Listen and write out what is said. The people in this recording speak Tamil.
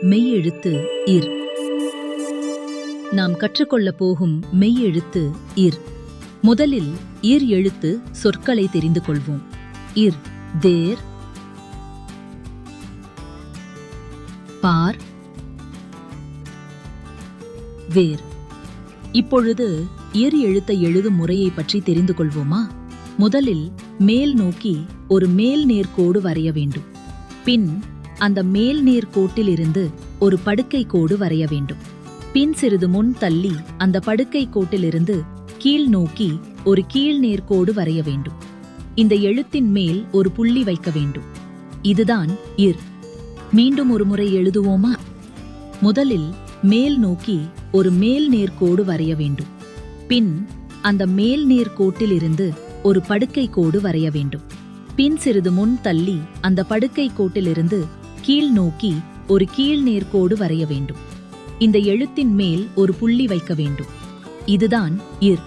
மெய்யெழுத்து இர். நாம் கற்றுக்கொள்ளப் போகும் மெய்யெழுத்து இர். முதலில் இர் எழுத்து சொற்களை தெரிந்து கொள்வோம். இர் தேர் பார் வேர். இப்பொழுது இர் எழுத்தை எழுதும் முறையை பற்றி தெரிந்து கொள்வோமா? முதலில் மேல் நோக்கி ஒரு மேல் நேர்கோடு வரைய வேண்டும். பின் அந்த மேல் நேர்கோட்டில் ஒரு படுக்கை கோடு வரைய வேண்டும். பின் சிறிது முன் தள்ளி அந்த படுக்கை கோட்டிலிருந்து கீழ் நோக்கி ஒரு கீழ் நேர்கோடு வரைய வேண்டும். இந்த எழுத்தின் மேல் ஒரு புள்ளி வைக்க வேண்டும். இதுதான் இர். மீண்டும் ஒரு முறை எழுதுவோமா? முதலில் மேல் நோக்கி ஒரு மேல் நேர்கோடு வரைய வேண்டும். பின் அந்த மேல் நேர்கோட்டில் ஒரு படுக்கை கோடு வரைய வேண்டும். பின் சிறிது முன் தள்ளி அந்த படுக்கை கோட்டிலிருந்து கீழ் நோக்கி ஒரு கீழ் நேர்கோடு வரைய வேண்டும். இந்த எழுத்தின் மேல் ஒரு புள்ளி வைக்க வேண்டும். இதுதான் இர்.